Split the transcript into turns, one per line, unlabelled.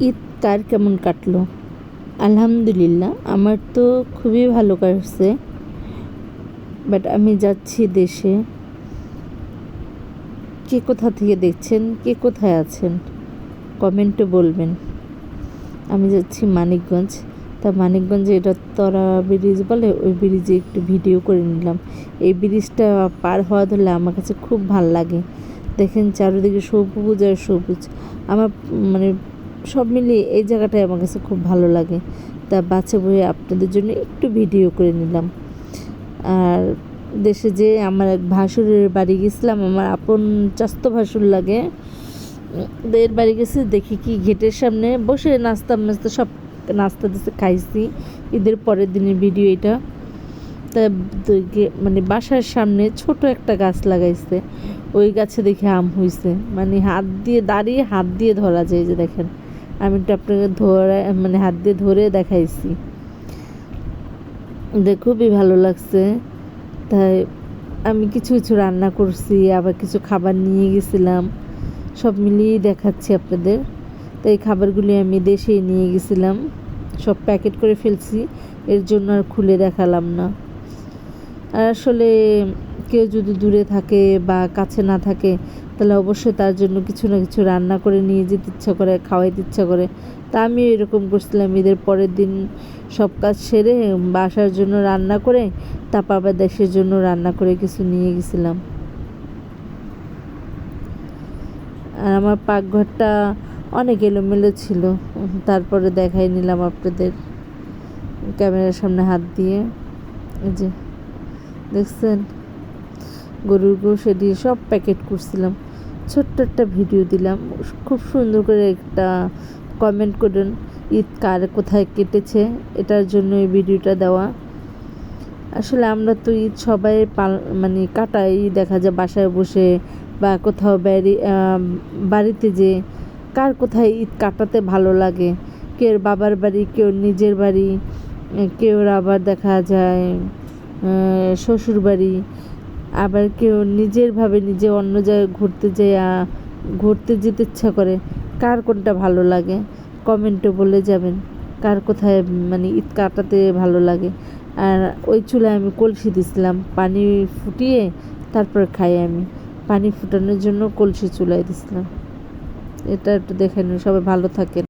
ঈদ কার কেমন কাটলো? আলহামদুলিল্লাহ, আমার তো খুবই ভালো কাটছে বাট আমি যাচ্ছি দেশে। কে কোথা থেকে দেখছেন? কে কোথায় আছেন? কমেন্টে বলবেন। আমি যাচ্ছি মানিকগঞ্জ। তা মানিকগঞ্জে এটা তরা ব্রিজ বলে, ওই ব্রিজে একটু ভিডিও করে নিলাম। এই ব্রিজটা পার হওয়া ধরলে আমার কাছে খুব ভালো লাগে। দেখেন চারিদিকে সবুজ আর সবুজ। আমার মানে সব মিলিয়ে এই জায়গাটাই আমার কাছে খুব ভালো লাগে। তা বাচ্চা বয়ে আপনাদের জন্য একটু ভিডিও করে নিলাম। আর দেশে যে আমার এক ভাসুরের বাড়ি গেছিলাম, আমার আপন চাস্ত ভাসুর লাগে। এর বাড়ি গেছি, দেখি কি গেটের সামনে বসে নাস্তা মাস্তা সব নাস্তা দিতে খাইছি। ঈদের পরের দিনের ভিডিও এটা। তা মানে বাসার সামনে ছোট একটা গাছ লাগাইছে। ওই গাছে দেখে আম হইছে। মানে হাত দিয়ে, দাঁড়িয়ে হাত দিয়ে ধরা যায় যে দেখেন। আমি একটু আপনাকে ধরে মানে হাত দিয়ে ধরে দেখাইছি। দেখে খুবই ভালো লাগছে। তাই আমি কিছু কিছু রান্না করছি, আবার কিছু খাবার নিয়ে গেছিলাম। সব মিলিয়েই দেখাচ্ছি আপনাদের। তো এই খাবারগুলি আমি দেশেই নিয়ে গেছিলাম। সব প্যাকেট করে ফেলছি, এর জন্য আর খুলে দেখালাম না। আর আসলে কেউ যদি দূরে থাকে বা কাছে না থাকে তাহলে অবশ্যই তার জন্য কিছু না কিছু রান্না করে নিয়ে যেতে ইচ্ছা করে, খাওয়াইতে ইচ্ছা করে। তা আমি এরকম করছিলাম, ঈদের পরের দিন সব কাজ সেরে বাসার জন্য রান্না করে তারপর আবার দেশের জন্য রান্না করে কিছু নিয়ে গেছিলাম। আর আমার পাকঘরটা অনেক এলোমেলো ছিল, তারপরে দেখাই নিলাম আপনাদের ক্যামেরার সামনে হাত দিয়ে। যে, দেখছেন? গরুর গোশে সব প্যাকেট করছিলাম। ছোট্ট একটা ভিডিও দিলাম। খুব সুন্দর করে একটা কমেন্ট করুন, ঈদ কার কোথায় কেটেছে, এটার জন্য এই ভিডিওটা দেওয়া। আসলে আমরা তো ঈদ সবাই পাল মানে কাটাই দেখা যায় বাসায় বসে বা কোথাও বাড়ি বাড়িতে যে কার কোথায় ঈদ কাটাতে ভালো লাগে। কেউ বাবার বাড়ি, কেউ নিজের বাড়ি, কেউ আবার দেখা যায় শ্বশুর বাড়ি আবার কেউ নিজের ভাবে নিজে অন্য জায়গায় ঘুরতে যায় ঘুরতে যেতে ইচ্ছা করে, কার কোনটা ভালো লাগে? কমেন্টে বলে যাবেন, কার কোথায় মানে ঈদ কাটাতে ভালো লাগে। আর ওই চুলায় আমি কলসি দিছিলাম, পানি ফুটিয়ে তারপর খাই আমি। পানি ফুটানোর জন্য কলসি চুলায় দিছিলাম। এটা একটু দেখে নিন, সবাই ভালো থাকেন।